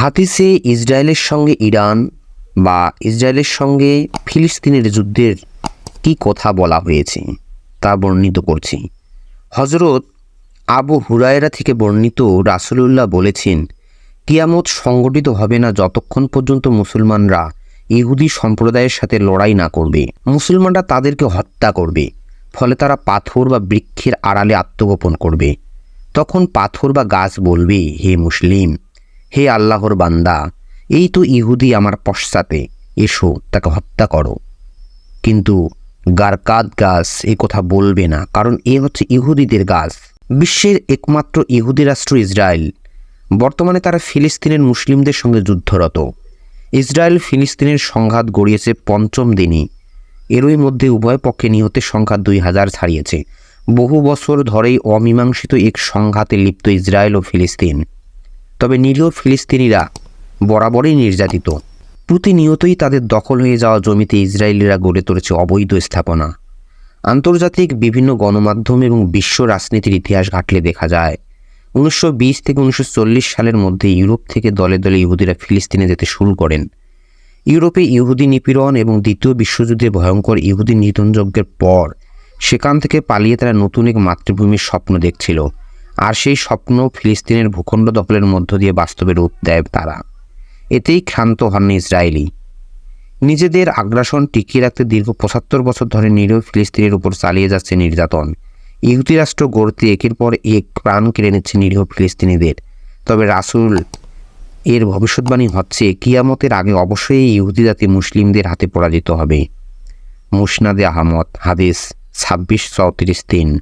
হাদিসে ইসরায়েলের সঙ্গে ইরান বা ইসরায়েলের সঙ্গে ফিলিস্তিনের যুদ্ধের কি কথা বলা হয়েছে তা বর্ণিত করছি। হজরত আবু হুরায়রা থেকে বর্ণিত রাসূলুল্লাহ বলেছেন, কিয়ামত সংগঠিত হবে না যতক্ষণ পর্যন্ত মুসলমানরা ইহুদি সম্প্রদায়ের সাথে লড়াই না করবে। মুসলমানরা তাদেরকে হত্যা করবে, ফলে তারা পাথর বা বৃক্ষের আড়ালে আত্মগোপন করবে। তখন পাথর বা গাছ বলবে, হে মুসলিম হে আল্লাহর বান্দা, এই তো ইহুদি আমার পশ্চাতে, এসো তাকে হত্যা করো। কিন্তু গারকাদ গাছ এ কথা বলবে না, কারণ এ হচ্ছে ইহুদিদের গাছ। বিশ্বের একমাত্র ইহুদি রাষ্ট্র ইসরায়েল। বর্তমানে তারা ফিলিস্তিনের মুসলিমদের সঙ্গে যুদ্ধরত। ইসরায়েল ফিলিস্তিনের সংঘাত গড়িয়েছে পঞ্চম দিনই। এরই মধ্যে উভয় পক্ষে নিহতের সংখ্যা দুই হাজার ছাড়িয়েছে। বহু বছর ধরেই অমীমাংসিত এক সংঘাতে লিপ্ত ইসরায়েল ও ফিলিস্তিন। তবে নিরীহ ফিলিস্তিনিরা বরাবরই নির্যাতিত। প্রতিনিয়তই তাদের দখল হয়ে যাওয়া জমিতে ইসরায়েলিরা গড়ে তুলেছে অবৈধ স্থাপনা। আন্তর্জাতিক বিভিন্ন গণমাধ্যম এবং বিশ্ব রাজনীতির ইতিহাস ঘাটলে দেখা যায়, উনিশশো বিশ থেকে উনিশশো চল্লিশ সালের মধ্যে ইউরোপ থেকে দলে দলে ইহুদিরা ফিলিস্তিনে যেতে শুরু করেন। ইউরোপে ইহুদি নিপীড়ন এবং দ্বিতীয় বিশ্বযুদ্ধে ভয়ঙ্কর ইহুদি নিধনযজ্ঞের পর সেখান থেকে পালিয়ে তারা নতুন এক মাতৃভূমির স্বপ্ন দেখছিল। আর সেই স্বপ্ন ফিলিস্তিনের ভূখণ্ড দখলের মধ্য দিয়ে বাস্তবে রূপ দেয় তারা। এতেই ক্ষান্ত হননি ইসরায়েলি। নিজেদের আগ্রাসন টিকিয়ে রাখতে দীর্ঘ পঁচাত্তর বছর ধরে নিরীহ ফিলিস্তিনের উপর চালিয়ে যাচ্ছে নির্যাতন। ইহুদি রাষ্ট্র গড়তে একের পর এক প্রাণ কেড়ে নিচ্ছে নিরীহ ফিলিস্তিনিদের। তবে রাসুল এর ভবিষ্যৎবাণী হচ্ছে, কিয়ামতের আগে অবশ্যই ইহুদি জাতি মুসলিমদের হাতে পরাজিত হবে। মুসনাদে আহমদ, হাদিস ছাব্বিশ, চৌত্রিশ, তিন।